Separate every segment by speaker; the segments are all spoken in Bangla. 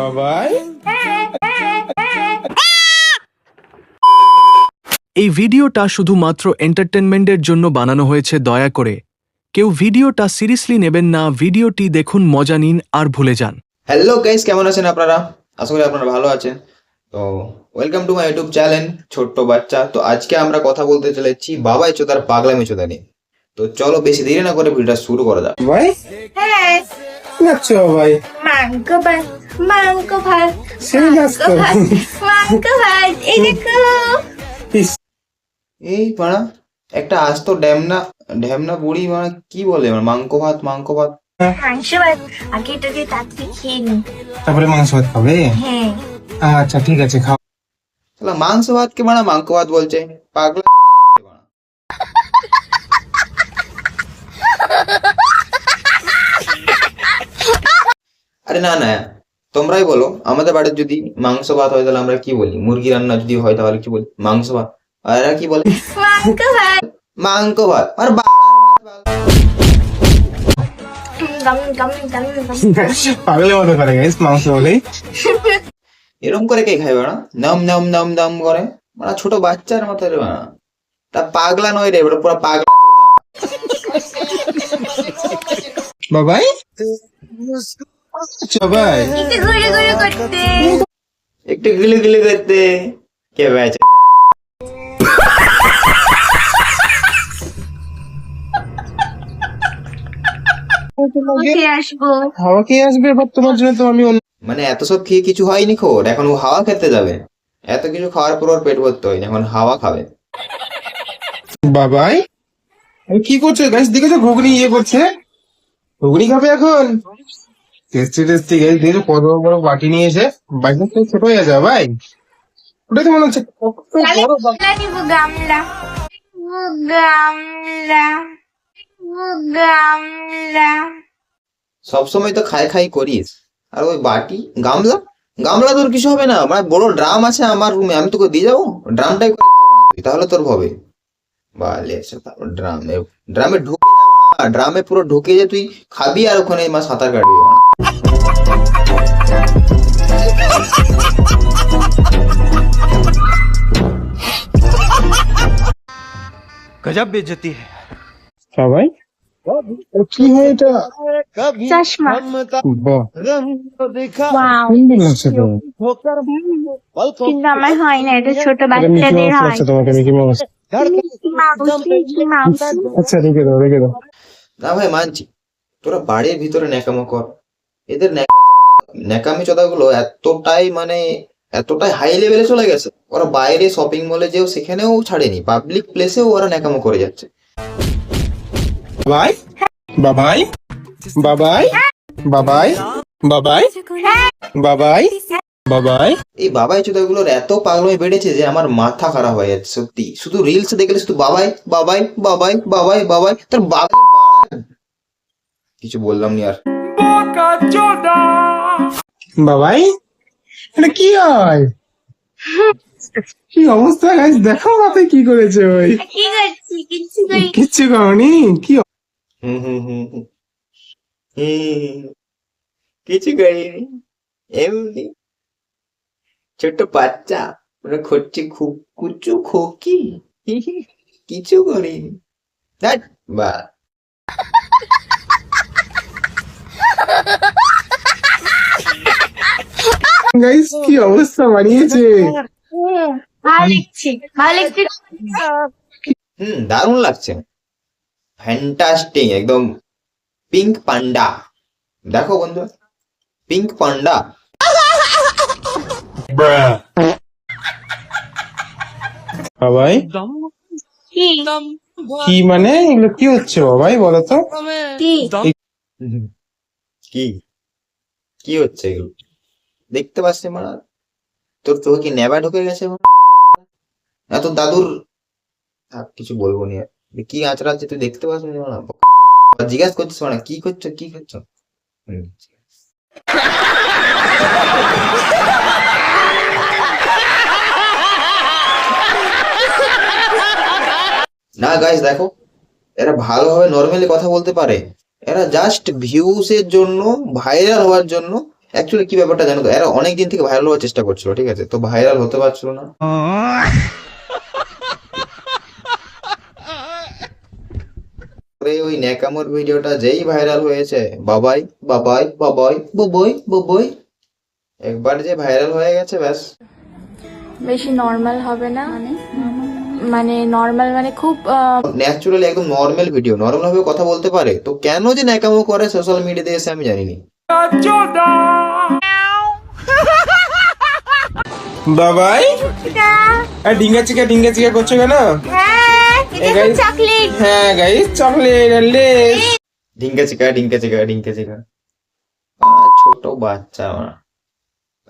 Speaker 1: বাবাই।
Speaker 2: এই ভিডিওটা শুধুমাত্র এন্টারটেনমেন্টের জন্য বানানো হয়েছে দয়া করে। কেউ ভিডিওটা সিরিয়াসলি নেবেন না ভিডিওটি দেখুন মজা নিন আর ভুলে যান।
Speaker 3: হ্যালো গাইস কেমন আছেন আপনারা? আশা করি আপনারা ভালো আছেন। তো welcome to my YouTube channel ছোট্ট বাচ্চা। তো আজকে আমরা কথা বলতে চলেছি বাবাই চোদার পাগলামি চোদা নিয়ে। তো চলো বেশি দেরি না করে ভিডিওটা শুরু করা যাক।
Speaker 1: ভাই
Speaker 4: হ্যাঁ
Speaker 1: ভাই
Speaker 4: মাংস ভাত মাংস ভাত
Speaker 1: সেই নাচ তো
Speaker 4: ভাত এই দেখো
Speaker 3: এই পাড়া একটা আস্ত ড্যামনা ঢ্যামনা বুড়ি মানে কি বলে মানে মাংস ভাত মাংস ভাত।
Speaker 4: মাংস ভাত আগে এটা দিয়ে তাড়াতাড়ি খেয়ে নি।
Speaker 1: তারপরে মাংস ভাত খাবে?
Speaker 4: হ্যাঁ।
Speaker 1: আচ্ছা ঠিক আছে খাও।
Speaker 3: মাংস ভাতকে মানা মাংস ভাত বলছে পাগলা চোদা নাকি রে বাড়া? আরে না না। তোমরাই বলো আমাদের বাড়ির যদি মাংস ভাত হয় তাহলে আমরা কি বলি? মুরগি রান্না যদি হয় তাহলে কি বলি? মাংস ভাত। আর কি বলে?
Speaker 4: মাংস ভাত।
Speaker 3: আর বাড়ার ভাত
Speaker 4: গাম গাম গাম গাম।
Speaker 1: পাগলের মতো করে গাইস মাংস বলেই।
Speaker 3: এরকম করে কে খাই বাড়া নম নম নম নম করে। মানে ছোট বাচ্চার মতো রে বাড়া তা পাগলা নয় রে পুরো পাগলা
Speaker 1: বাবাই?
Speaker 4: একটু করতে।
Speaker 3: গিলে গিলে করতে। কে বেচে?
Speaker 1: হাওয়া কে আসবে। এবার তোমার জন্য তো আমি
Speaker 3: মানে এত সব খেয়ে কিছু হয়নি খোর। এখন ও হাওয়া খেতে যাবে। এত কিছু খাওয়ার পর ওর পেট ভরতে হয়নি এখন হাওয়া খাবে।
Speaker 1: বাবাই। আরে কি করছ? গাইস দেখেছ ঘুগনি ইয়ে করছে? ঘুগনি খাবে এখন? টেস্টি টেস্টি কত বড় বড় বাটি নিয়ে এসে বাইকটা তো ছোট হয়ে যাবে ভাই। ওটা তো মনে হচ্ছে কত বড়
Speaker 4: গামলা। গামলা। গামলা গামলা।
Speaker 3: সবসময় তো খাই খাই করিস। আর ওই বাটি গামলা? গামলা তোর কিছু হবে না। মানে বড় ড্রাম আছে আমার রুমে আমি তোকে দিয়ে যাব। ড্রামটাই করে খাব না তুই, তাহলে তোর হবে। বালে ড্রামে ড্রামে ঢুকে যাব ড্রামে পুরো ঢুকে যে তুই খাবি আর ওখানে মা সাঁতার কাটবি। বাড়া।
Speaker 1: সবাই কি হয় এটা
Speaker 4: চশমা
Speaker 1: বাহ
Speaker 4: ওয়াও
Speaker 1: সুন্দর লাগছে তো
Speaker 4: কিন্তু আমার হয় না এটা ছোট বাচ্চাদের হয়
Speaker 1: তোমাকে Mickey Mouse
Speaker 4: mouse Mickey Mouse
Speaker 1: আচ্ছা রেখে দাও রেখে দাও
Speaker 3: না ভাই মানছি তোরা বাড়ির ভিতরে ন্যাকামো কর এদের ন্যাকা ন্যাকামি চোদাগুলো এতটাই মানে এতটাই হাই লেভেলে চলে গেছে। ওরা বাইরে শপিং মলে যেও সেখানেও ছাড়েনি। পাবলিক প্লেসেও ওরা ন্যাকামো করে যাচ্ছে।
Speaker 1: বাবাই? বাবাই? বাবাই? বাবাই? বাবাই? বাবাই? বাবাই?
Speaker 3: এই বাবাই চোদাগুলোর এত পাগলামি বেড়েছে যে আমার মাথা খারাপ হয়ে যাচ্ছে সত্যি। শুধু রিলস দেখলে শুধু বাবাই বাবাই বাবাই বাবাই বাবাই তোর বাবাই কিছু বললাম নি আর।
Speaker 1: বাবাই এটা কি হয়? কি অবস্থা গাইস দেখো মাথা কি করেছে ওই।
Speaker 4: কিচ্ছু করি
Speaker 1: কিচ্ছু করনি? কি
Speaker 3: হুম হুম হুম হুম। হুম, কিছু করিনি। এমনি। ছোট্ট বাচ্চা ওরা করছে খুব কুচু খোকি। কিছু করিনি। বা
Speaker 1: গাইস কি অবস্থা বানিয়েছে?
Speaker 4: হুম,
Speaker 3: দারুণ লাগছে। ফ্যান্টাস্টিক একদম পিঙ্ক পান্ডা দেখো বন্ধু পিঙ্ক পান্ডা
Speaker 1: বাবাই
Speaker 4: কি
Speaker 1: কি মানে? এগুলো কি হচ্ছে বাবাই বলো তো?
Speaker 4: কি?
Speaker 3: কি? কি হচ্ছে এগুলো? দেখতে পাচ্ছি মারা তোর চোখে কি নেবা ঢুকে গেছে মারা? এত দাদুর কিছু বলব নি। কি আচরা তুই দেখতে পাচ্ছিস না জিজ্ঞাসা করছিস মানে কি করছ কি করছ? না গাইস দেখো, এরা ভালোভাবে নর্মালি কথা বলতে পারে। এরা জাস্ট ভিউস এর জন্য ভাইরাল হওয়ার জন্য অ্যাকচুয়ালি কি ব্যাপারটা জানো তো? এরা অনেক দিন থেকে ভাইরাল হওয়ার চেষ্টা করছিল ঠিক আছে? তো ভাইরাল হতে পারছিল না। পরে ওই ন্যাকামোর ভিডিওটা যেই ভাইরাল হয়েছে বাবাই বাবাই বাবাই ববই ববই। একবার যে ভাইরাল হয়ে গেছে ব্যাস।
Speaker 5: বেশি নর্মাল হবে না? মানে নর্মাল মানে খুব
Speaker 3: ন্যাচুরালি একদম নর্মাল ভিডিও নর্মাল ভাবে কথা বলতে পারে। তো কেন যে ন্যাকামো করে সোশ্যাল মিডিয়াতে এসে আমি জানিনি।
Speaker 1: বাবাই। আর ডিঙ্গা চিকা ডিঙ্গা চিকা করছ কেন?
Speaker 4: হ্যাঁ
Speaker 1: guys-
Speaker 4: চকলেট
Speaker 1: আর লেস
Speaker 3: ডিঙ্কা চিকা ডিঙ্কা চিকা ডিঙ্কা চিকা। ছোট বাচ্চা মানা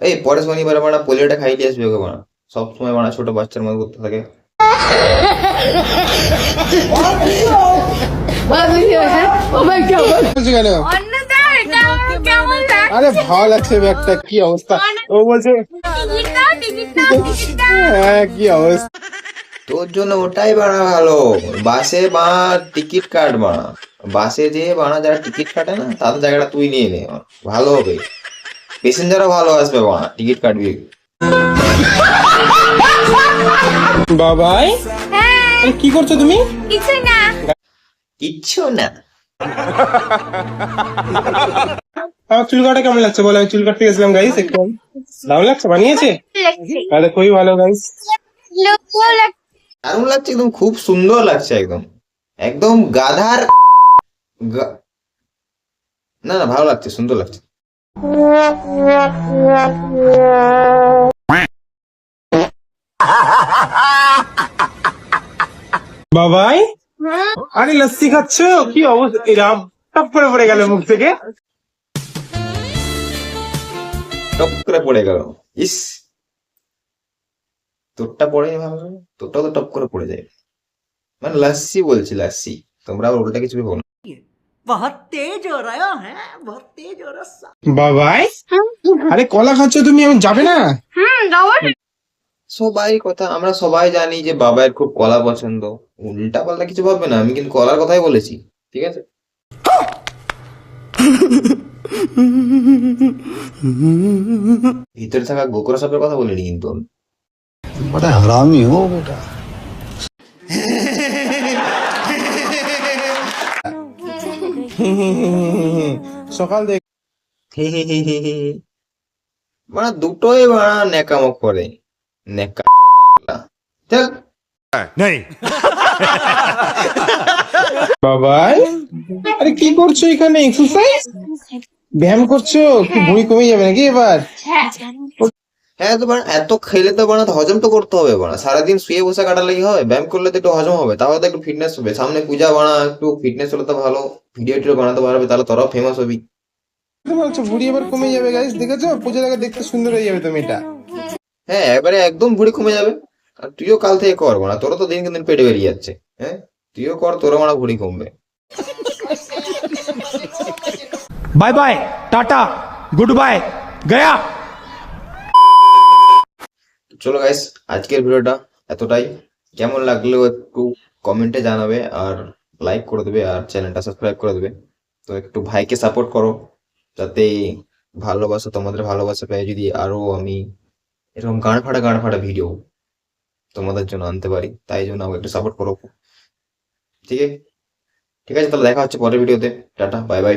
Speaker 3: এই পরে শনিবার মানা পোলিওটা খাইতে আসবে ওকে মানা সবসময় মানা ছোট বাচ্চার মতো করতে থাকে।
Speaker 1: আরে ভালো লাগছে ব্যাগটা কি অবস্থা? ও বলছে হ্যাঁ কি অবস্থা?
Speaker 3: তোর জন্য ওটাই বানা ভালো। বাসে বানা টিকিট কাট বানা বাসে যে বানা যারা টিকিট কাটে না তাদের জায়গাটা তুই নিয়ে নে। ভালো হবে। প্যাসেঞ্জারও ভালো আসবে বানা টিকিট কাটবি।
Speaker 1: বাবাই
Speaker 4: হ্যাঁ।
Speaker 1: কি করছ তুমি?
Speaker 4: কিছু না।
Speaker 3: কিচ্ছু না।
Speaker 1: আমার চুল কাটা কেমন লাগছে? বলো আমি চুল কাটতে গেছিলাম গাইস একটু। দারুণ লাগছে? বানিয়েছে?
Speaker 4: লাগছে।
Speaker 1: আরে খুবই ভালো গাইস
Speaker 3: দারুণ লাগছে একদম খুব সুন্দর লাগছে একদম। একদম গাধার না না ভালো লাগছে সুন্দর লাগছে।
Speaker 1: বাবাই? আরে লস্যি খাচ্ছ? কি অবস্থা? এরাম টপ করে পড়ে গেল মুখ থেকে।
Speaker 3: টপ করে পড়ে গেল। ইস। তোরটা পড়েনি ভালো? তোরটাও তো টপ করে পড়ে যায়। মানে লাস্সি বলছি লাস্সি তোমরা আবার উল্টা কিছু ভেবো না
Speaker 6: বহুত তেজ হো রহা হ্যাঁ বহুত তেজ হো রসা
Speaker 1: বাবাই! আরে কলা খাচ্ছ তুমি এখন যাবে না?
Speaker 4: হুম যাব
Speaker 3: সবাই কথা আমরা সবাই জানি যে বাবাইয়ের খুব কলা পছন্দ। উল্টা পাল্টা কিছু ভাববে না আমি কিন্তু কলার কথাই বলেছি ঠিক আছে? ভিতরে থাকা গোকরা সাপের কথা বলিনি কিন্তু আমি।
Speaker 7: बड़ा हरामी हो बेटा
Speaker 1: সকাল দেখ
Speaker 3: মানে দুটোই বাড়া নেকামো করে নেকা চোদাগুলা। চল
Speaker 1: বাবাই আরে কি করছো এখানে এক্সারসাইজ ব্যায়াম করছো কি ভুঁড়ি কমে যাবে নাকি এবার
Speaker 3: হ্যাঁ তো মানে এত খেলে তো বানা হজম তো করতে হবে বানা সারাদিন শুয়ে বসে কাটালেই হয় ব্যায়াম করলে তো একটু হজম হবে তাহলে তো একটু ফিটনেস হবে। সামনে পূজা বানা একটু ফিটনেস হলে তো ভালো ভিডিও টিডিও বানাতে পারবে তাহলে তোরাও ফেমাস হবি।
Speaker 1: বুড়ি এবার কমে যাবে গাইস দেখেছ? পূজা দেখে দেখতে সুন্দর হয়ে যাবে তুমি এটা।
Speaker 3: হ্যাঁ এবারে একদম বুড়ি কমে যাবে। আর তুইও কাল থেকে কর বানা তোরা তো দিনকে দিন পেটে বেরিয়ে যাচ্ছে হ্যাঁ? তুইও কর তোরা বানা ভুড়ি কমবে।
Speaker 8: বাই বাই টাটা গুড বাই গয়া
Speaker 3: চলো গাইস আজকের ভিডিওটা এতটাই। কেমন লাগল একটু কমেন্টে জানাবে আর লাইক করে দেবে আর চ্যানেলটা সাবস্ক্রাইব করে দেবে। তো একটু ভাইকে সাপোর্ট করো, যাতে ভালোবাসা তোমাদের ভালোবাসা পেয়ে যদি আরও আমি এরকম গান ফাটা গান ফাটা ভিডিও তোমাদের জন্য আনতে পারি, তাই জন্য আমাকে একটু সাপোর্ট করো। ঠিক আছে? ঠিক আছে, তাহলে দেখা হচ্ছে পরের ভিডিওতে টাটা বাই বাই